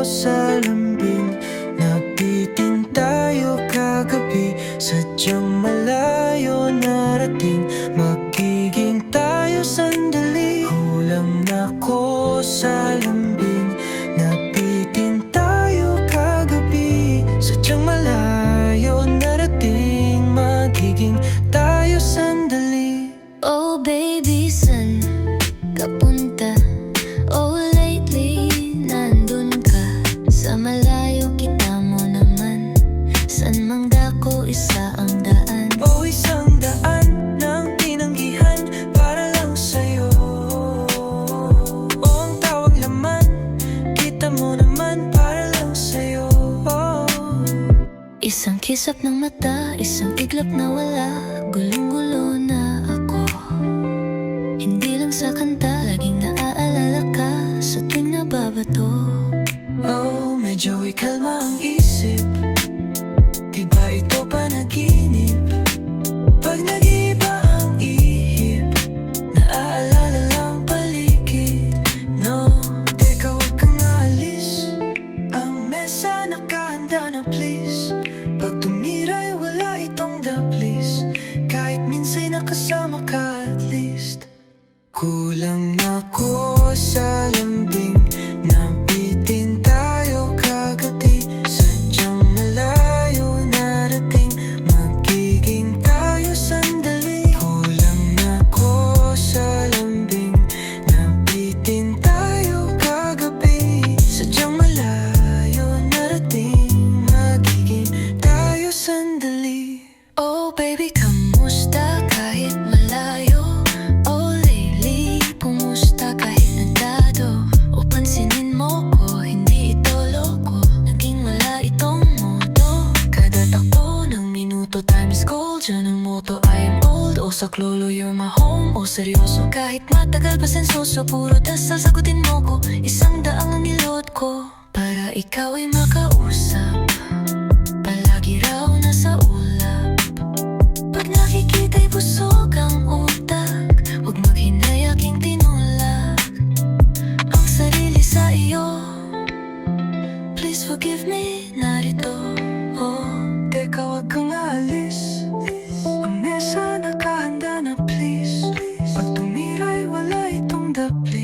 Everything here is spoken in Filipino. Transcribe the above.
sa lambing. Nagbitin tayo kagabi. Sadyang malayo narating. Magiging tayo sandali. Kulang na ko sa lambing. Nagbitin tayo kagabi. Sadyang malayo narating. Magiging isa ang daan. O isang daan ng tinanggihan para lang sa'yo. O ang tawag laman, kita mo naman para lang sa'yo. Isang kisap ng mata, isang iglap na wala. Gulong-gulo na ako. Hindi lang sa kanta, laging naaalala ka. Sa tuwing nababato panaginip? Pag nag-iiba ang ihip Naaalala lang paligid No, teka huwag kang aalis Ang mesa nakahanda na please. Pag tumiray wala itong the please Kahit minsan nakasama ka at least. Kulang na ko sa lambing old O saklolo, you're my home O seryoso, kahit matagal pa sensoso Puro dasal, sagutin mo ko. Isang daang ang nilot ko. Para ikaw ay makausap. Palagi raw nasa ulap. Pag nakikita'y busog ang utak Huwag maghinay aking tinulak. Ang sarili sa iyo. Please forgive me, the please